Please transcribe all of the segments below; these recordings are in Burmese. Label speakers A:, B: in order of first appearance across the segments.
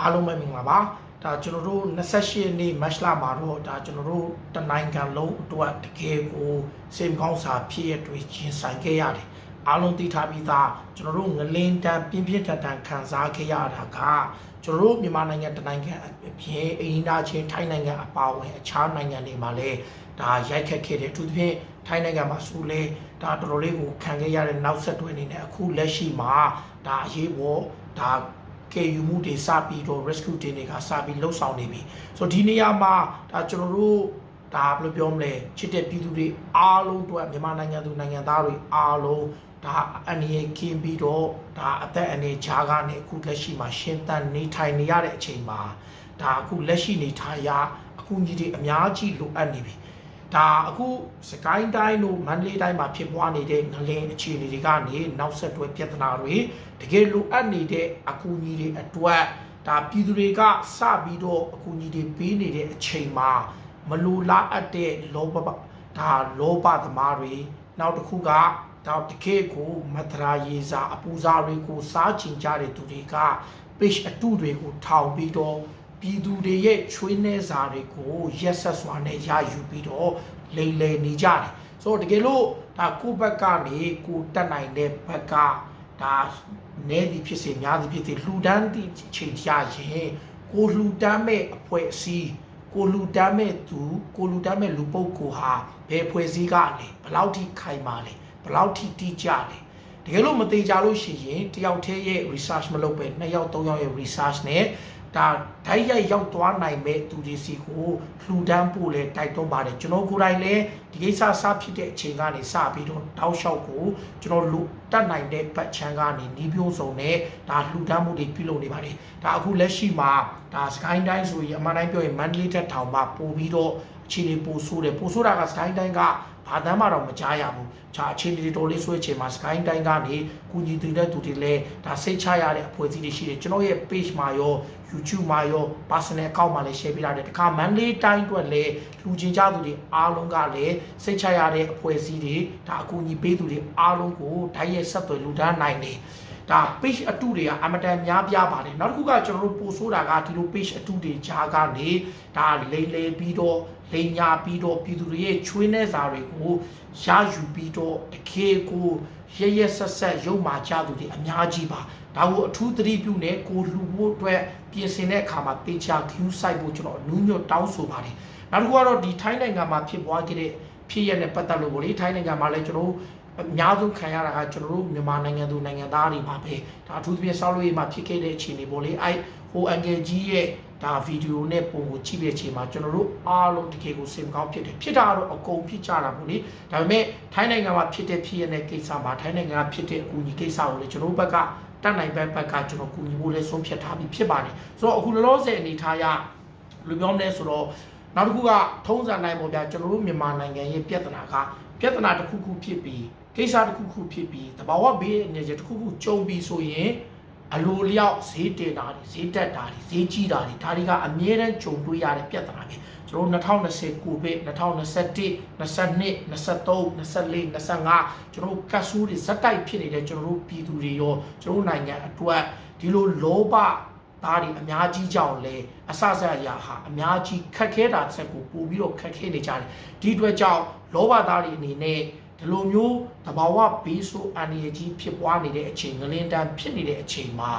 A: အားလုံးပဲမင်္ဂလာပါဒါကျွန်တော်တို့28ရက်နေ့မတ်လမှာတော့ဒါကျွန်တော်တို့တနိုင်ငံလုံးအတွက်တကယ်ကိုစိတ်မကောင်းစာဖြစ်ရတွေကျင်ဆိုင်ခဲ့ရတယ်အားလုံးသိထားပြီးသားကျွန်တော်တို့ငလင်းတန်းပြင်းပြင်းထန်ထန်ခံစားခဲ့ရတာကကျွန်တော်တို့မြန်မာနိုင်ငံတနိုင်ငံအပြင်အိန္ဒိယချင်းထိုင်းနိုင်ငံအပါအဝင်အခြားနိုင်ငံတွေမှာလည်းဒါရိုက်ခတ်ခဲ့တယ်အထူးသဖြင့်ထိုင်းနိုင်ငံမှာဆိုလဲဒါတော်တော်လေးကိုခံခဲ့ရတဲ့နောက်ဆက်တွဲအနေနဲ့အခုလက်ရှိမှာဒါအရေးပေါ်ဒါ ကေယူမှုတွေစပြီးတော့ rescue team တွေကစပြီးလှုပ်ဆောင်နေပြီဆိုတော့ဒီနေရာမှာဒါကျွန်တော်တို့ဒါဘယ်လိုပြောမလဲချစ်တဲ့ပြည်သူတွေအားလုံးတို့မြန်မာနိုင်ငံသူနိုင်ငံသားတွေအားလုံးဒါအနေနဲ့ကင်းပြီးတော့ဒါအသက်အနေချားကနေအခုလက်ရှိမှာရှင်းတန်နေထိုင်နေရတဲ့အချိန်မှာဒါအခုလက်ရှိနေထိုင်ရအခုကြီးတွေအများကြီးလိုအပ်နေပြီ ဒါအခုစကိုင်းတိုင်းတို့မန္တလေးတိုင်းမှာဖြစ်ပွားနေတဲ့ငလင်းအခြေအနေတွေကနေနောက်ဆက်တွဲပြဿနာတွေတကယ်လိုအပ်နေတဲ့အကူအညီတွေအတွက်ဒါပြည်သူတွေကစပြီးတော့အကူအညီတွေပေးနေတဲ့အချိန်မှာမလိုလားအပ်တဲ့လောဘဒါလောဘသမားတွေနောက်တစ်ခုကဒါတကယ်ကိုမတရာရေစာအပူစားတွေကိုစားချင်ကြတဲ့သူတွေက page အတုတွေကိုထောင်ပြီးတော့ ပြည်သူတွေရဲ့ချွေးနှဲစာတွေကိုရက်ဆက်စွာနဲ့ရယူပြီးတော့လိမ်လည်နေကြတယ်ဆိုတော့တကယ်လို့ဒါကိုယ့်ဘက်ကနေကိုယ်တက်နိုင်တဲ့ဘက်ကဒါနဲသည်ဖြစ်စေများသည်ဖြစ်စေလှူဒန်းသည့်ချိန်ရရင်ကိုလှူဒန်းမဲ့အဖွဲ့အစည်းကိုလှူဒန်းမဲ့သူကိုလှူဒန်းမဲ့လူပုဂ္ဂိုလ်ဟာဘယ်ဖွဲ့စည်းကနေဘယ်လောက်ထိခိုင်မာလဲဘယ်လောက်ထိတိကျလဲတကယ်လို့မသေးကြလို့ရှိရင်တယောက်တည်းရဲ့ research မလုပ်ပဲနှစ်ယောက်သုံးယောက်ရဲ့ research နဲ့ ဒါဓာတ်ရိုက်ရောက်သွားနိုင်မဲ့သူတွေစီကိုလှူဒန်းဖို့လဲတိုက်တွန်းပါတယ်ကျွန်တော်ကိုယ်တိုင်လည်းဒီကိစ္စစဖြစ်တဲ့အချိန်ကနေစပြီးတော့တောက်လျှောက်ကိုကျွန်တော်လူတက်နိုင်တဲ့ဘတ်ချမ်းကနေနီးပြိုးစုံနဲ့ဒါလှူဒန်းမှုတွေပြုလုပ်နေပါတယ်ဒါအခုလက်ရှိမှာဒါစကိုင်းတိုင်းဆိုရင်အမှန်တိုင်းပြောရင်မန္တလေးတက်ထောင်မှာပို့ပြီးတော့အခြေအနေပိုဆိုးတယ်ပိုဆိုးတာကစကိုင်းတိုင်းက ဘာတမ်းမှတော့မကြားရဘူး။ခြာအခြေအနေတွေတော်လေးဆွဲချင်မှာစကိုင်းတိုင်းကနေကုညီတည်တဲ့သူတွေလည်းဒါစိတ်ချရတဲ့အဖွဲ့အစည်းတွေရှိတယ်ကျွန်တော်ရဲ့ page မှာရော YouTube မှာရော personal account မှာလည်း share ပေးလာတယ်တခါ Monday တိုင်းအတွက်လည်းလူချင်းကြသူတွေအားလုံးကလည်းစိတ်ချရတဲ့အဖွဲ့အစည်းတွေဒါအကူအညီပေးသူတွေအားလုံးကိုဓာတ်ရိုက်ဆက်သွယ်လူဒန်းနိုင်တယ် ဒါ page အတုတွေကအမတန်များပြားပါတယ်နောက်တစ်ခုကကျွန်တော်တို့ပို့ဆိုတာကဒီလို page အတုတွေကြားကနေဒါလိမ့်လေပြီးတော့လိန်ညာပြီးတော့ပြည်သူတွေရဲ့ချွေးနှဲစာတွေကိုရယူပြီးတော့တခေကိုရရဆက်ဆက်ရုပ်မာကြသူတွေအများကြီးပါဒါကိုအထူးသတိပြုနေကိုလှူဖို့အတွက်ပြင်ဆင်တဲ့အခါမှာတေချာ queue site ဖို့ကျွန်တော်အနူးညွတ်တောင်းဆိုပါတယ်နောက်တစ်ခုကတော့ဒီထိုင်းနိုင်ငံမှာဖြစ်ပွားခဲ့တဲ့ဖြစ်ရတဲ့ပတ်သက်လို့ဗောလေထိုင်းနိုင်ငံမှာလည်းကျွန်တော်တို့ အများဆုံးခံရတာကကျွန်တော်တို့မြန်မာနိုင်ငံသူနိုင်ငံသားတွေပါပဲဒါအထူးသဖြင့်ဆောက်လို့ရမှာဖြစ်ခဲ့တဲ့အခြေအနေပေါ့လေအဲဟိုအန်ဂယ်ကြီးရဲ့ဒါဗီဒီယိုနဲ့ပုံကိုကြည့်ပြချိန်မှာကျွန်တော်တို့အားလုံးတကယ်ကိုစိတ်မကောင်းဖြစ်တယ်ဖြစ်တာကတော့အကုန်ဖြစ်ကြတာပေါ့လေဒါပေမဲ့ထိုင်းနိုင်ငံမှာဖြစ်တဲ့ဖြစ်ရတဲ့ကိစ္စမှာထိုင်းနိုင်ငံကဖြစ်တဲ့အကူအညီကိစ္စကိုလည်းကျွန်တော်တို့ဘက်ကတတ်နိုင်ဘက်ဘက်ကကျွန်တော်ကူညီဖို့လဲဆုံးဖြတ်ထားပြီးဖြစ်ပါတယ်ဆိုတော့အခုလောလောဆယ်အနေထားရလူပြောမလဲဆိုတော့နောက်တစ်ခုကထုံးစံနိုင်ပေါ်ပြကျွန်တော်တို့မြန်မာနိုင်ငံရဲ့ပြဿနာကပြဿနာတစ်ခုခုဖြစ်ပြီး ကိစ္စတစ်ခုခုဖြစ်ပြီးတဘာဝဘေးအနေနဲ့တစ်ခုခုကြုံပြီးဆိုရင်အလိုလျောက်ဈေးတင်တာတွေဈေးတက်တာတွေဈေးကြီးတာတွေဒါတွေကအမြဲတမ်းကြုံတွေ့ရတဲ့ပြဿနာပဲကျွန်တော်2020ကိုဗစ်2021 22 23 24 25ကျွန်တော်ကတ်ဆူးတွေဇက်တိုက်ဖြစ်နေတဲ့ကျွန်တော်တို့ပြည်သူတွေရောကျွန်တော်နိုင်ငံအတွက်ဒီလိုလောဘသားတွေအများကြီးကြောင့်လဲအဆဆရာဟာအများကြီးခက်ခဲတာဆက်ကိုပို့ပြီးတော့ခက်ခဲနေကြတယ်ဒီအတွက်ကြောင့်လောဘသားတွေအနေနဲ့ ဒီလိုမျိုးတဘာဝဘေးဆိုးအန္တရာယ်ကြီးဖြစ်ပွားနေတဲ့အချိန်ငလင်းတန်းဖြစ်နေတဲ့အချိန်မှာ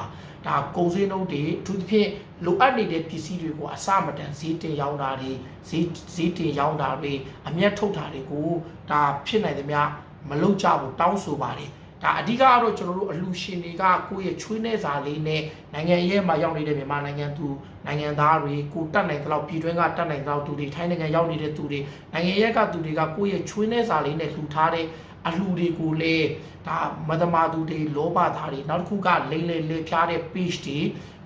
A: ဒါကုန်စည်နှုန်းတွေအထူးသဖြင့်လိုအပ်နေတဲ့ပစ္စည်းတွေကိုအစမတန်ဈေးတင်ရောင်းတာတွေဈေးဈေးတင်ရောင်းတာတွေအမျက်ထုတ်တာတွေကိုဒါဖြစ်နိုင်သမျှမလုပ်ကြဘူးတောင်းဆိုပါတယ် ဒါအဓိကကတော့ကျွန်တော်တို့အလူရှင်တွေကကိုယ့်ရဲ့ချွေးနှဲစာလေးနဲ့နိုင်ငံရဲ့မှာရောက်နေတဲ့မြန်မာနိုင်ငံသူနိုင်ငံသားတွေကိုတတ်နိုင်တဲ့လောက်ပြည်တွင်းကတတ်နိုင်တဲ့လောက်သူတွေထိုင်းနိုင်ငံရောက်နေတဲ့သူတွေနိုင်ငံရဲ့ကသူတွေကကိုယ့်ရဲ့ချွေးနှဲစာလေးနဲ့လှူထားတဲ့အလှူတွေကိုလည်းဒါမသမာသူတွေလောဘသားတွေနောက်တစ်ခုကလိမ့်လေလေဖျားတဲ့ page တွေ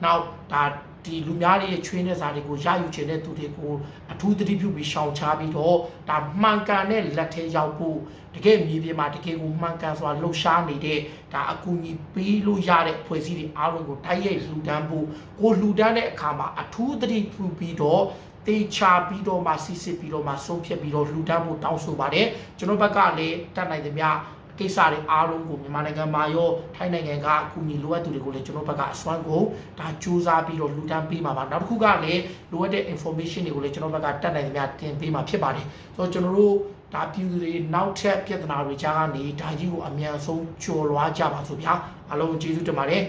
A: နောက်ဒါ ဒီလူများတွေရဲ့ချွေးနှဲစာတွေကိုရယူချင်တဲ့သူတွေကိုအထူးသတိပြုပြီးရှောင်ချပြီးတော့ဒါမှန်ကန်တဲ့လက်ထဲရောက်ဖို့တကယ်မြေပြင်မှာတကယ်ကိုမှန်ကန်စွာလှုပ်ရှားနေတဲ့ဒါအကူအညီပေးလို့ရတဲ့ဖွဲ့စည်းတွေအားလုံးကိုတိုက်ရိုက်လှူဒန်းဖို့ကိုလှူဒန်းတဲ့အခါမှာအထူးသတိပြုပြီးတော့တေချာပြီးတော့မှစစ်စစ်ပြီးတော့မှဆုံးဖြတ်ပြီးတော့လှူဒန်းဖို့တောင်းဆိုပါတယ်ကျွန်တော်ဘက်ကလည်းတတ်နိုင်သမျှ ကိစ္စတွေအားလုံးကိုမြန်မာနိုင်ငံမှာရောထိုင်းနိုင်ငံကအကူအညီလိုအပ်သူတွေကိုလည်းကျွန်တော်ဘက်ကအစွမ်းကိုဒါစူးစမ်းပြီးတော့လူတန်းပေးမှာပါနောက်တစ်ခုကလည်းလိုအပ်တဲ့ information တွေကိုလည်းကျွန်တော်ဘက်ကတက်နိုင်သမျှတင်ပေးမှာဖြစ်ပါတယ်ဆိုတော့ကျွန်တော်တို့ဒါပြည်သူတွေနောက်ထပ်ပြဿနာတွေကြားကနေဒါကြီးကိုအမြန်ဆုံးကျော်လွှားကြပါစို့ဗျာအားလုံးကျေးဇူးတင်ပါတယ်